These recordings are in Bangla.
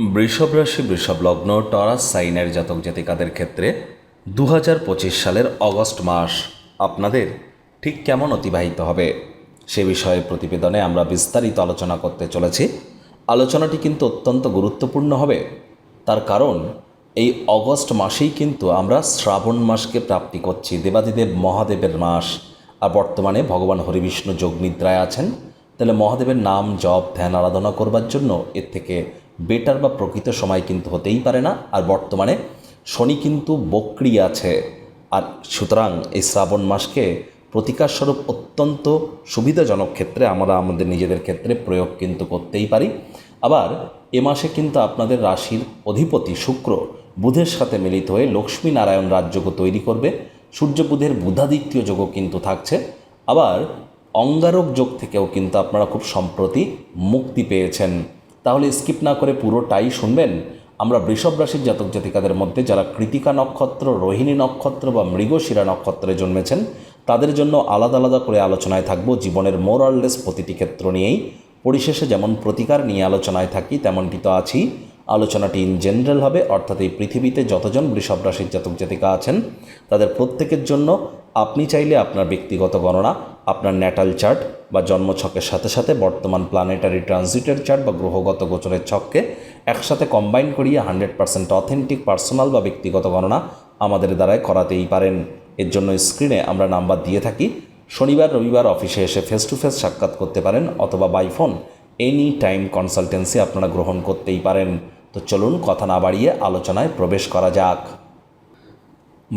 বৃষভ রাশি, বৃষভ লগ্ন, টরাস, সাইনের জাতক জাতিকাদের ক্ষেত্রে দু হাজার পঁচিশ সালের অগস্ট মাস আপনাদের ঠিক কেমন অতিবাহিত হবে? সে বিষয়ে প্রতিবেদনে আমরা বিস্তারিত আলোচনা করতে চলেছি। আলোচনাটি কিন্তু অত্যন্ত গুরুত্বপূর্ণ হবে। তার কারণ, এই অগস্ট মাসেই কিন্তু আমরা শ্রাবণ মাসকে প্রাপ্তি করছি। দেবাদিদেব মহাদেবের মাস। আর বর্তমানে ভগবান হরিবিষ্ণু যোগ নিদ্রায় আছেন। তাহলে মহাদেবের নাম, জপ, ধ্যান, আরাধনা করবার জন্য এর থেকে বেটার বা প্রকৃত সময় কিন্তু হতেই পারে না। আর বর্তমানে শনি কিন্তু বক্রি আছে। আর সুতরাং এই শ্রাবণ মাসকে প্রতিকারস্বরূপ অত্যন্ত সুবিধাজনক ক্ষেত্রে আমরা আমাদের নিজেদের ক্ষেত্রে প্রয়োগ কিন্তু করতেই পারি। আবার এ মাসে কিন্তু আপনাদের রাশির অধিপতি শুক্র বুধের সাথে মিলিত হয়ে লক্ষ্মী নারায়ণ রাজযোগ তৈরি করবে। সূর্য বুধের বুধাদিত্য যোগও কিন্তু থাকছে। আবার অঙ্গারক যোগ থেকেও কিন্তু আপনারা খুব সম্প্রতি মুক্তি পেয়েছেন। তাহলে স্কিপ না করে পুরোটাই শুনবেন। আমরা বৃষভ রাশির জাতক জাতিকাদের মধ্যে যারা কৃতিকা নক্ষত্র, রোহিণী নক্ষত্র বা মৃগশিরা নক্ষত্রে জন্মেছেন, তাদের জন্য আলাদা আলাদা করে আলোচনায় থাকব। জীবনের মোরাললেস প্রতিটি ক্ষেত্র নিয়েই। পরিশেষে যেমন প্রতিকার নিয়ে আলোচনায় থাকি, তেমনটি তো আছি আলোচনাটি ইন জেনারেল হবে, অর্থাৎ এই পৃথিবীতে যতজন বৃষভ রাশির জাতক জাতিকা আছেন, তাদের প্রত্যেকের জন্য আপনি চাইলে আপনার ব্যক্তিগত গণনা, আপনার ন্যাটাল চার্ট বা জন্মছকের সাথে সাথে বর্তমান প্ল্যানেটারি ট্রানজিটের চার্ট বা গ্রহগত গোচরের ছককে একসাথে কম্বাইন করিয়ে হান্ড্রেড পার্সেন্ট অথেন্টিক পার্সোনাল বা ব্যক্তিগত গণনা আমাদের দ্বারাই করাতেই পারেন। এর জন্য স্ক্রিনে আমরা নাম্বার দিয়ে থাকি। শনিবার, রবিবার অফিসে এসে ফেস টু ফেস সাক্ষাৎ করতে পারেন অথবা by phone any time consultancy আপনারা গ্রহণ করতেই পারেন। তো চলুন কথা না বাড়িয়ে আলোচনায় প্রবেশ করা যাক।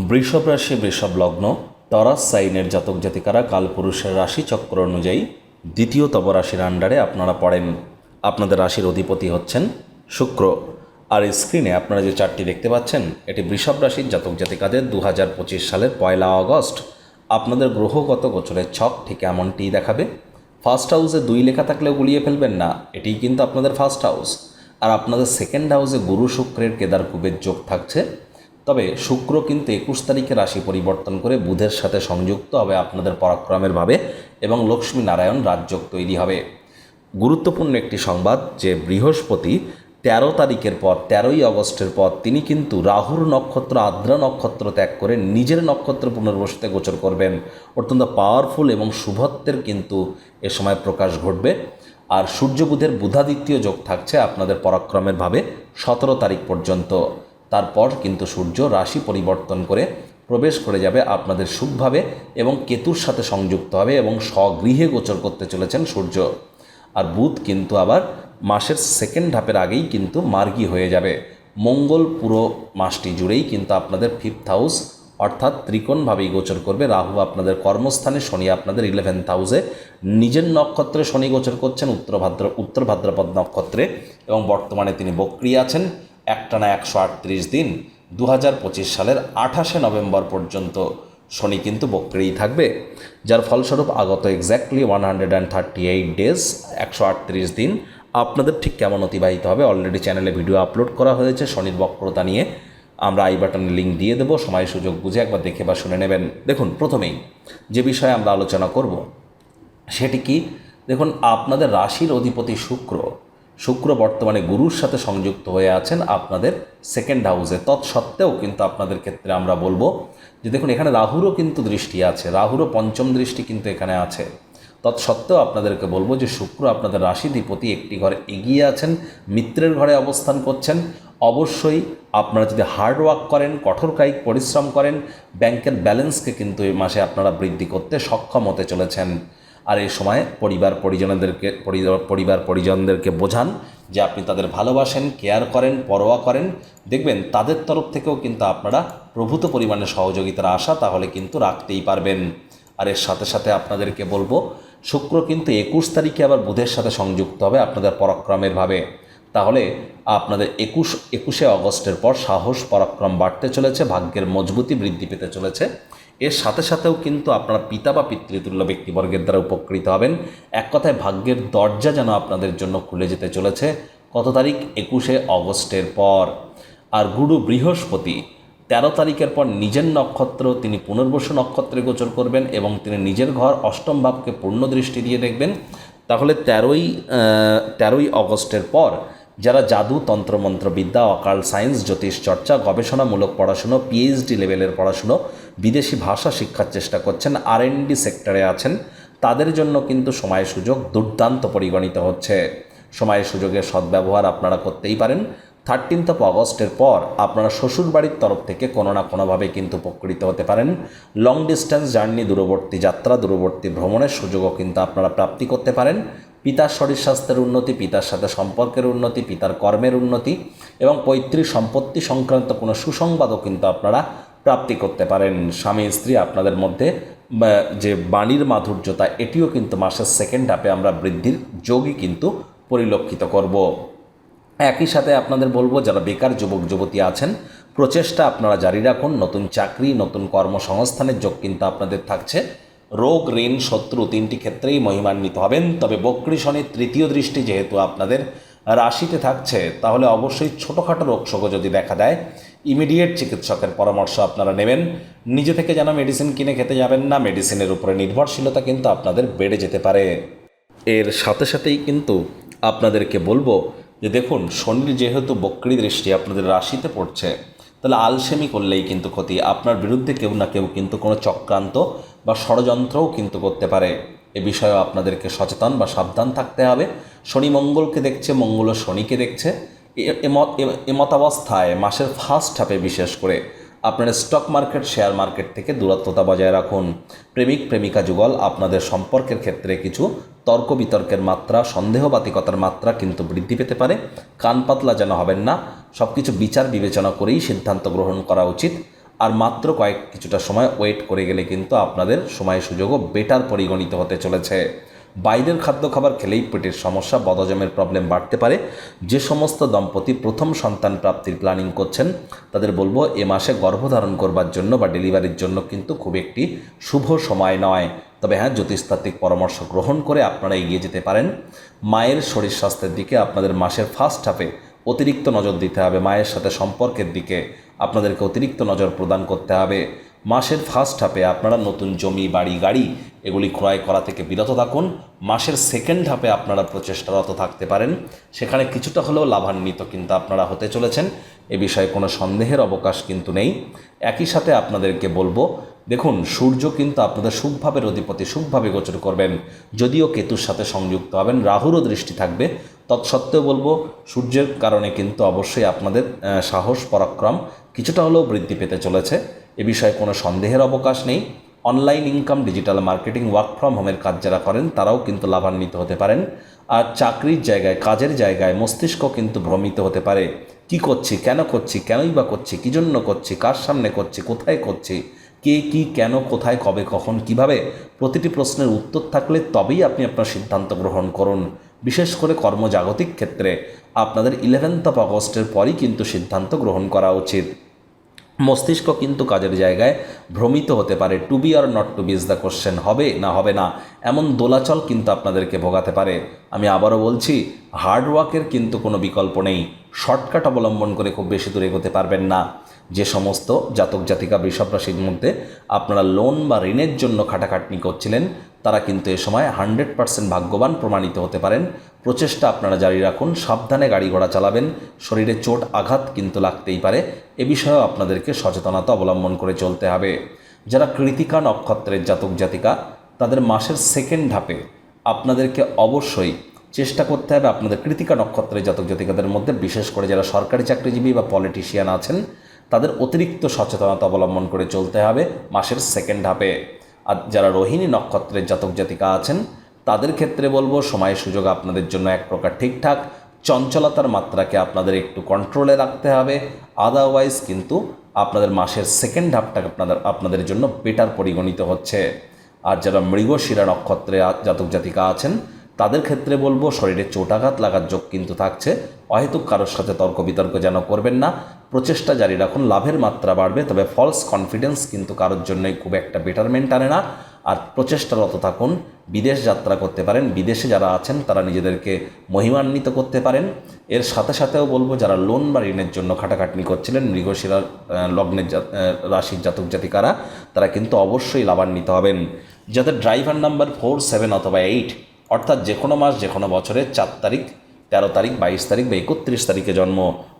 বৃষভ রাশি, বৃষভ লগ্ন। তরাস সাইনের জাতক জাতিকারা কালপুরুষের রাশি চক্র অনুযায়ী দ্বিতীয় তব রাশির আন্ডারে আপনারা পড়েন। আপনাদের রাশির অধিপতি হচ্ছেন শুক্র। আর স্ক্রিনে আপনারা যে চারটি দেখতে পাচ্ছেন, এটি বৃষভ রাশির জাতক জাতিকাদের দু হাজার পঁচিশ সালের পয়লা আগস্ট। আপনাদের গ্রহগত গোচরের ছক ঠিক এমনটিই দেখাবে। ফার্স্ট হাউসে দুই লেখা থাকলেও গুলিয়ে ফেলবেন না, এটিই কিন্তু আপনাদের ফার্স্ট হাউস আর আপনাদের সেকেন্ড হাউসে গুরু শুক্রের কেদার কুবের যোগ থাকছে তবে শুক্র কিন্তু একুশ তারিখে রাশি পরিবর্তন করে বুধের সাথে সংযুক্ত হবে আপনাদের পরাক্রমের ভাবে এবং লক্ষ্মী নারায়ণ রাজযোগ তৈরি হবে। গুরুত্বপূর্ণ একটি সংবাদ যে বৃহস্পতি তেরো তারিখের পর, তেরোই আগস্টের পর তিনি কিন্তু রাহুর নক্ষত্র, আদ্রা নক্ষত্র ত্যাগ করে নিজের নক্ষত্র পুনর্বসতে গোচর করবেন। অত্যন্ত পাওয়ারফুল এবং শুভত্বের কিন্তু এ সময় প্রকাশ ঘটবে। আর সূর্য বুধের বুধাদিত্য যোগ থাকছে আপনাদের পরাক্রমের ভাবে সতেরো তারিখ পর্যন্ত। তারপর কিন্তু সূর্য রাশি পরিবর্তন করে প্রবেশ করে যাবে আপনাদের সুখভাবে এবং কেতুর সাথে সংযুক্ত হবে এবং স্বগৃহে গোচর করতে চলেছেন সূর্য। আর বুধ কিন্তু আবার মাসের সেকেন্ড ধাপের আগেই কিন্তু মার্গী হয়ে যাবে। মঙ্গল পুরো মাসটি জুড়েই কিন্তু আপনাদের ফিফথ হাউস অর্থাৎ ত্রিকোণভাবেই গোচর করবে। রাহু আপনাদের কর্মস্থানে, শনি আপনাদের ইলেভেন্থ হাউসে নিজের নক্ষত্রে শনি গোচর করছেন উত্তর ভাদ্র উত্তর ভাদ্রপদ নক্ষত্রে এবং বর্তমানে তিনি বক্রিয়া আছেন। একটানা একশো আটত্রিশ দিন দু হাজার পঁচিশ সালের আঠাশে নভেম্বর পর্যন্ত। শনি কিন্তু বক্রেই থাকবে, যার ফলস্বরূপ আগত exactly one hundred and thirty eight days একশো আটত্রিশ দিন। আপনাদের ঠিক কেমন অতিবাহিত হবে? অলরেডি চ্যানেলে ভিডিও আপলোড করা হয়েছে শনির বক্রতা নিয়ে। আমরা আই বাটনে লিঙ্ক দিয়ে দেবো, সময় সুযোগ বুঝে একবার দেখে বা শুনে নেবেন। দেখুন, প্রথমেই যে বিষয়ে আমরা আলোচনা করব, সেটি কি? দেখুন, আপনাদের রাশির অধিপতি শুক্র শুক্র বর্তমানে গুরুর সাথে সংযুক্ত হয়ে আছেন আপনাদের সেকেন্ড হাউসে তৎসত্ত্বেও কিন্তু আপনাদের ক্ষেত্রে আমরা বলব যে দেখুন, এখানে রাহুরও কিন্তু দৃষ্টি আছে, রাহুরও পঞ্চম দৃষ্টি কিন্তু এখানে আছে। তৎসত্ত্বেও আপনাদেরকে বলব যে শুক্র আপনাদের রাশিধিপতি, একটি ঘরে এগিয়ে আছেন, মিত্রের ঘরে অবস্থান করছেন। অবশ্যই আপনারা যদি হার্ড ওয়ার্ক করেন, কঠোর কায়িক পরিশ্রম করেন ব্যাংকের ব্যালেন্সকে কিন্তু এই মাসে আপনারা বৃদ্ধি করতে সক্ষম হতে চলেছেন। আর এই সময় পরিবার পরিজনদেরকে পরিবার পরিজনদেরকে বোঝান যে আপনি তাদের ভালোবাসেন, কেয়ার করেন, পরোয়া করেন। দেখবেন তাদের তরফ থেকেও কিন্তু আপনারা প্রভূত পরিমাণে সহযোগিতার আশা তাহলে কিন্তু রাখতেই পারবেন। আর এর সাথে সাথে আপনাদেরকে বলব, শুক্র কিন্তু একুশ তারিখে আবার বুধের সাথে সংযুক্ত হবে আপনাদের পরাক্রমের ভাবে। তাহলে আপনাদের একুশ, একুশে অগস্টের পর সাহস, পরাক্রম বাড়তে চলেছে, ভাগ্যের মজবুতি বৃদ্ধি পেতে চলেছে। এর সাথে সাথেও কিন্তু আপনারা পিতা বা পিতৃতুল্য ব্যক্তিবর্গের দ্বারা উপকৃত হবেন। এক কথায়, ভাগ্যের দরজা যেন আপনাদের জন্য খুলে যেতে চলেছে। কত তারিখ? একুশে অগস্টের পর। আর গুরু বৃহস্পতি, তেরো তারিখের পর নিজের নক্ষত্র, তিনি পুনর্বসু নক্ষত্রে গোচর করবেন এবং তিনি নিজের ঘর অষ্টম ভাবকে পূর্ণ দৃষ্টি দিয়ে দেখবেন। তাহলে তেরোই তেরোই অগস্টের পর যারা জাদু, তন্ত্রমন্ত্র, বিদ্যা, অকাল সায়েন্স, জ্যোতিষ চর্চা, গবেষণামূলক পড়াশুনো পিএইচডি লেভেলের পড়াশুনো, বিদেশি ভাষা শিক্ষার চেষ্টা করছেন আর সেক্টরে আছেন, তাদের জন্য কিন্তু সময় সুযোগ দুর্দান্ত পরিগণিত হচ্ছে। সময় সুযোগের সদ্ব্যবহার আপনারা করতেই পারেন। থার্টিন্থ অফ অগস্টের পর আপনারা শ্বশুরবাড়ির তরফ থেকে কোনো না কোনোভাবে কিন্তু উপকৃত হতে পারেন। লং ডিস্টেন্স জার্নি দূরবর্তী যাত্রা, দূরবর্তী ভ্রমণের সুযোগও কিন্তু আপনারা প্রাপ্তি করতে পারেন। পিতার শরীর স্বাস্থ্যের উন্নতি, পিতার সাথে সম্পর্কের উন্নতি, পিতার কর্মের উন্নতি এবং পৈতৃক সম্পত্তি সংক্রান্ত কোনো সুসংবাদও কিন্তু আপনারা প্রাপ্তি করতে পারেন। স্বামী, স্ত্রী আপনাদের মধ্যে যে বাণীর মাধুর্যতা, এটিও কিন্তু মাসের সেকেন্ড হাফে আমরা বৃদ্ধির যোগই কিন্তু পরিলক্ষিত করব। একই সাথে আপনাদের বলব, যারা বেকার যুবক, যুবতী আছেন, প্রচেষ্টা আপনারা জারি রাখুন। নতুন চাকরি, নতুন কর্মসংস্থানের যোগ কিন্তু আপনাদের থাকছে। রোগ, ঋণ, শত্রু তিনটি ক্ষেত্রেই মহিমান্বিত হবেন। তবে বক্রী শনির তৃতীয় দৃষ্টি যেহেতু আপনাদের রাশিতে থাকছে, তাহলে অবশ্যই ছোটোখাটো রোগশোকও যদি দেখা দেয়, ইমিডিয়েট চিকিৎসকের পরামর্শ আপনারা নেবেন। নিজে থেকে যেন মেডিসিন কিনে খেতে যাবেন না, মেডিসিনের উপরে নির্ভরশীলতা কিন্তু আপনাদের বেড়ে যেতে পারে। এর সাথে সাথেই কিন্তু আপনাদেরকে বলব যে দেখুন, শনির যেহেতু বক্রী দৃষ্টি আপনাদের রাশিতে পড়ছে, তাহলে আলসেমি করলেই কিন্তু ক্ষতি। আপনার বিরুদ্ধে কেউ না কেউ কিন্তু কোনো চক্রান্ত বা ষড়যন্ত্রও কিন্তু করতে পারে। এ বিষয়েও আপনাদেরকে সচেতন বা সাবধান থাকতে হবে। শনি মঙ্গলকে দেখছে, মঙ্গল শনিকে দেখছে। এ- এমতাবস্থায় মাসের ফার্স্ট হাফে বিশেষ করে আপনার স্টক মার্কেট, শেয়ার মার্কেট থেকে দূরত্বতা বজায় রাখুন। প্রেমিক, প্রেমিকা যুগল, আপনাদের সম্পর্কের ক্ষেত্রে কিছু তর্ক বিতর্কের মাত্রা, সন্দেহবাতিকতার মাত্রা কিন্তু বৃদ্ধি পেতে পারে। কান পাতলা যেন হবেন না সব কিছু বিচার বিবেচনা করেই সিদ্ধান্ত গ্রহণ করা উচিত। আর মাত্র কয়েক কিছুটা সময় ওয়েট করে গেলে কিন্তু আপনাদের সময় সুযোগও বেটার পরিগণিত হতে চলেছে। বাইরের খাদ্য খাবার খেলেই পেটের সমস্যা বদজমের প্রবলেম বাড়তে পারে। যে সমস্ত দম্পতি প্রথম সন্তান প্রাপ্তির প্ল্যানিং করছেন, তাদের বলব এ মাসে গর্ভধারণ করবার জন্য বা ডেলিভারির জন্য কিন্তু খুব একটি শুভ সময় নয়। তবে হ্যাঁ জ্যোতিষতাত্ত্বিক পরামর্শ গ্রহণ করে আপনারা এগিয়ে যেতে পারেন। মায়ের শরীর স্বাস্থ্যের দিকে আপনাদের মাসের ফার্স্ট হাফে অতিরিক্ত নজর দিতে হবে মায়ের সাথে সম্পর্কের দিকে। আপনাদেরকে অতিরিক্ত নজর প্রদান করতে হবে। মাসের ফার্স্ট হাফে আপনারা নতুন জমি, বাড়ি, গাড়ি এগুলি ক্রয় করা থেকে বিরত থাকুন। মাসের সেকেন্ড হাফে আপনারা প্রচেষ্টারত থাকতে পারেন। সেখানে কিছুটা হলেও লাভান্বিত কিন্তু আপনারা হতে চলেছেন। এ বিষয়ে কোনো সন্দেহের অবকাশ কিন্তু নেই। একই সাথে আপনাদেরকে বলব দেখুন, সূর্য কিন্তু আপনাদের সুখভাবে অধিপতি সুখভাবে গোচর করবেন। যদিও কেতুর সাথে সংযুক্ত হবেন, রাহুরও দৃষ্টি থাকবে। তৎসত্ত্বেও বলব, সূর্যের কারণে কিন্তু অবশ্যই আপনাদের সাহস, পরাক্রম কিছুটা হলেও বৃদ্ধি পেতে চলেছে। এ বিষয়ে কোনো সন্দেহের অবকাশ নেই। Online income, digital marketing, work from হোমের কাজ যারা করেন, তারাও কিন্তু লাভান্বিত হতে পারেন। আর চাকরির জায়গায়, কাজের জায়গায় মস্তিষ্ক কিন্তু ভ্রমিত হতে পারে। কি করছি, কেন করছি, কেনই বা করছি, কী জন্য করছি, কার সামনে করছি, কোথায় করছি কে, কি, কেন, কোথায়, কবে, কখন, কীভাবে প্রতিটি প্রশ্নের উত্তর থাকলে তবেই আপনি আপনার সিদ্ধান্ত গ্রহণ করুন। বিশেষ করে কর্মজাগতিক ক্ষেত্রে আপনাদের ইলেভেন্থ অফ আগস্টের পরই কিন্তু সিদ্ধান্ত গ্রহণ করা উচিত। মস্তিষ্ক কিন্তু কাজের জায়গায় ভ্রমিত হতে পারে। To be or not to be is the question হবে না হবে না, এমন দোলাচল কিন্তু আপনাদেরকে ভোগাতে পারে। আমি আবারও বলছি হার্ড ওয়ার্কের কিন্তু কোনো বিকল্প নেই। শর্টকাট অবলম্বন করে খুব বেশি দূর এগোতে পারবেন না। যে সমস্ত জাতক জাতিকা বৃষভ রাশির মধ্যে আপনারা লোন বা ঋণের জন্য খাটাখাটনি করছিলেন, তারা কিন্তু এ সময় হান্ড্রেড পার্সেন্ট ভাগ্যবান প্রমাণিত হতে পারেন। প্রচেষ্টা আপনারা জারি রাখুন, সাবধানে গাড়ি ঘোড়া চালাবেন, শরীরে চোট আঘাত কিন্তু লাগতেই পারে। এ বিষয়েও আপনাদেরকে সচেতনতা অবলম্বন করে চলতে হবে। যারা কৃতিকা নক্ষত্রের জাতক জাতিকা, তাদের মাসের সেকেন্ড ধাপে আপনাদেরকে অবশ্যই চেষ্টা করতে হবে আপনাদের কৃতিকা নক্ষত্রের জাতক জাতিকাদের মধ্যে, বিশেষ করে যারা সরকারি চাকরিজীবী বা পলিটিশিয়ান আছেন তাদের অতিরিক্ত সচেতনতা অবলম্বন করে চলতে হবে মাসের সেকেন্ড হাফে আর যারা রোহিণী নক্ষত্রের জাতক জাতিকা আছেন, তাদের ক্ষেত্রে বলব সময় সুযোগ আপনাদের জন্য এক প্রকার ঠিকঠাক। চঞ্চলতার মাত্রাকে আপনাদের একটু কন্ট্রোলে রাখতে হবে। আদারওয়াইজ কিন্তু আপনাদের মাসের সেকেন্ড হাফটা আপনাদের আপনাদের জন্য বেটার পরিগণিত হচ্ছে। আর যারা মৃগশিরা নক্ষত্রে জাতক জাতিকা আছেন, তাদের ক্ষেত্রে বলব, শরীরে চোটাঘাত লাগার যোগ কিন্তু থাকছে। অহেতুক কারোর সাথে তর্ক বিতর্ক যেন করবেন না। প্রচেষ্টা জারি রাখুন, লাভের মাত্রা বাড়বে, তবে ফলস কনফিডেন্স কিন্তু কারোর জন্যই খুব একটা বেটারমেন্ট আনে না। আর প্রচেষ্টারত থাকুন, বিদেশ যাত্রা করতে পারেন, বিদেশে যারা আছেন তারা নিজেদেরকে মহিমান্বিত করতে পারেন। এর সাথে সাথেও বলব, যারা লোন বা ঋণের জন্য খাটাখাটনি করছিলেন মৃগশিরা লগ্নের রাশির জাতক জাতিকারা, তারা কিন্তু অবশ্যই লাভান্বিত হবেন। যাদের ড্রাইভার নাম্বার ফোর সেভেন অথবা এইট অর্থাৎ যে কোনো মাস যে কোনো বছরের চার তারিখ তেরো তারিখ, বাইশ তারিখ বা একত্রিশ তারিখে জন্ম,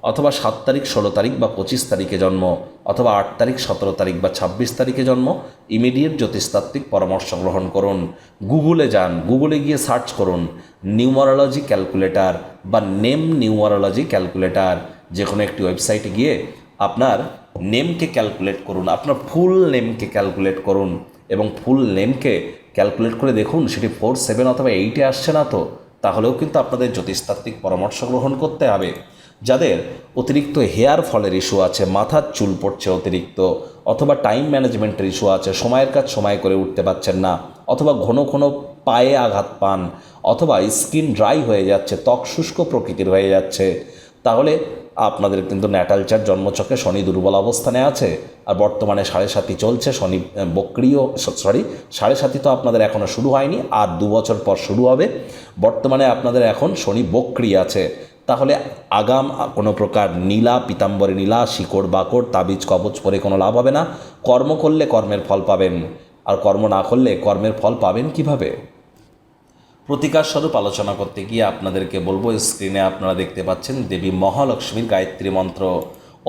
অথবা সাত তারিখ, ষোলো তারিখ বা পঁচিশ তারিখে জন্ম, অথবা আট তারিখ, সতেরো তারিখ বা ছাব্বিশ তারিখে জন্ম, ইমিডিয়েট জ্যোতিষতাত্ত্বিক পরামর্শ গ্রহণ করুন। গুগলে যান, গুগলে গিয়ে সার্চ করুন, নিউমারোলজি ক্যালকুলেটর বা নেম নিউমারোলজি ক্যালকুলেটার। যে কোনো একটি ওয়েবসাইটে গিয়ে আপনার নেমকে ক্যালকুলেট করুন, আপনার ফুল নেমকে ক্যালকুলেট করুন, এবং ফুল নেমকে ক্যালকুলেট করে দেখুন, সেটি ফোর, সেভেন অথবা এইটে আসছে না তো? তাহলেও কিন্তু আপনাদের জ্যোতিষতাত্ত্বিক পরামর্শ গ্রহণ করতে হবে। যাদের অতিরিক্ত হেয়ার ফলের ইস্যু আছে, মাথার চুল পড়ছে অতিরিক্ত, অথবা টাইম ম্যানেজমেন্টের ইস্যু আছে, সময়ের কাজ সময় করে উঠতে পারছেন না, অথবা ঘন ঘন পায়ে আঘাত পান, অথবা স্কিন ড্রাই হয়ে যাচ্ছে, ত্বক শুষ্ক প্রকৃতির হয়ে যাচ্ছে, তাহলে আপনাদের কিন্তু ন্যাটালচার জন্মচকে শনি দুর্বল অবস্থানে আছে, আর বর্তমানে সাড়ে সাতই চলছে, শনি বক্রিয় সরি সাড়ে সাতই তো আপনাদের এখনও শুরু হয়নি, আর দু বছর পর শুরু হবে। বর্তমানে আপনাদের এখন শনি বক্রি আছে। তাহলে আগাম কোনো প্রকার নীলা, পিতাম্বরী নীলা, শিকড়, বাকড়, তাবিজ, কবচ পরে কোনো লাভ হবে না। কর্ম করলে কর্মের ফল পাবেন, আর কর্ম না করলে কর্মের ফল পাবেন কীভাবে? প্রতিকার স্বরূপ আলোচনা করতে গিয়ে আপনাদেরকে বলব স্ক্রিনে আপনারা দেখতে পাচ্ছেন দেবী মহালক্ষ্মীর গায়ত্রী মন্ত্র।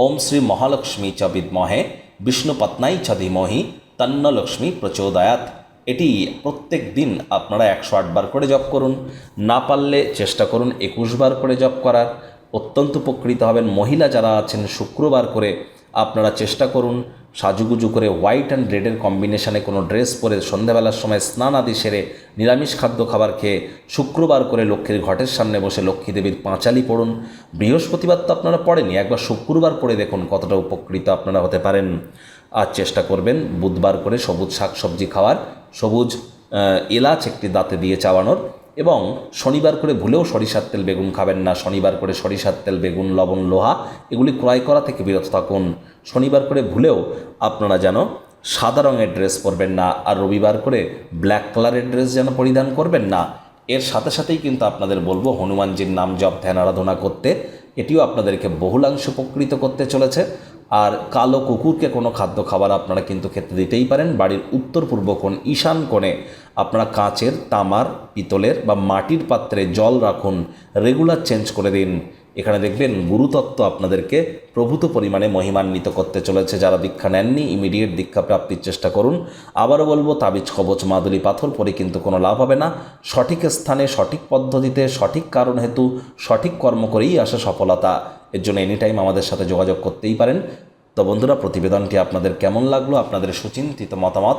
ওম শ্রী মহালক্ষ্মী চ বিদ্মহে, বিষ্ণু পত্নাই চ ধীমহি, তন্ন লক্ষ্মী প্রচোদয়াত এটি প্রত্যেক দিন আপনারা একশো আটবার করে জপ করুন। না পারলে চেষ্টা করুন একুশ বার করে জপ করার। অত্যন্ত উপকৃত হবেন মহিলা যারা আছেন, শুক্রবার করে আপনারা চেষ্টা করুন সাজুগুজু করে হোয়াইট অ্যান্ড রেডের কম্বিনেশনে কোনো ড্রেস পরে সন্ধ্যাবেলার সময় স্নান আদি সেরে নিরামিষ খাদ্য খাবার খেয়ে শুক্রবার করে লক্ষ্মীর ঘটের সামনে বসে লক্ষ্মী দেবীর পাঁচালি পড়ুন। বৃহস্পতিবার তো আপনারা পড়েনি একবার শুক্রবার পড়ে দেখুন কতটা উপকৃত আপনারা হতে পারেন। আর চেষ্টা করবেন বুধবার করে সবুজ শাক সবজি খাওয়ার। সবুজ এলাচ একটি দাঁতে দিয়ে চাওয়ানোর। এবং শনিবার করে ভুলেও সরিষার তেল বেগুন খাবেন না। শনিবার করে সরিষার তেল, বেগুন, লবণ, লোহা, এগুলি ক্রয় করা থেকে বিরত থাকুন। শনিবার করে ভুলেও আপনারা যেন সাদা রঙের ড্রেস পরবেন না আর রবিবার করে ব্ল্যাক কালারের ড্রেস যেন পরিধান করবেন না। এর সাথে সাথেই কিন্তু আপনাদের বলব হনুমানজির নাম জপ, ধ্যান, আরাধনা করতে। এটিও আপনাদেরকে বহুলাংশ উপকৃত করতে চলেছে। আর কালো কুকুরকে কোনো খাদ্য খাবার আপনারা কিন্তু খেতে দিতেই পারেন। বাড়ির উত্তর পূর্ব কোণ, ঈশান কোণে আপনারা কাঁচের, তামার, পিতলের বা মাটির পাত্রে জল রাখুন, রেগুলার চেঞ্জ করে দিন। এখানে দেখবেন গুরুতত্ত্ব আপনাদেরকে প্রভূত পরিমাণে মহিমান্বিত করতে চলেছে। যারা দীক্ষা নেননি ইমিডিয়েট দীক্ষা প্রাপ্তির চেষ্টা করুন। আবারও বলব, তাবিজ, কবচ, মাদুলি, পাথর পরে কিন্তু কোনো লাভ হবে না। সঠিক স্থানে, সঠিক পদ্ধতিতে, সঠিক কারণ হেতু, সঠিক কর্ম করেই আসে সফলতা। এর জন্য এনি টাইম আমাদের সাথে যোগাযোগ করতেই পারেন। তো বন্ধুরা, প্রতিবেদনটি আপনাদের কেমন লাগল? আপনাদের সুচিন্তিত মতামত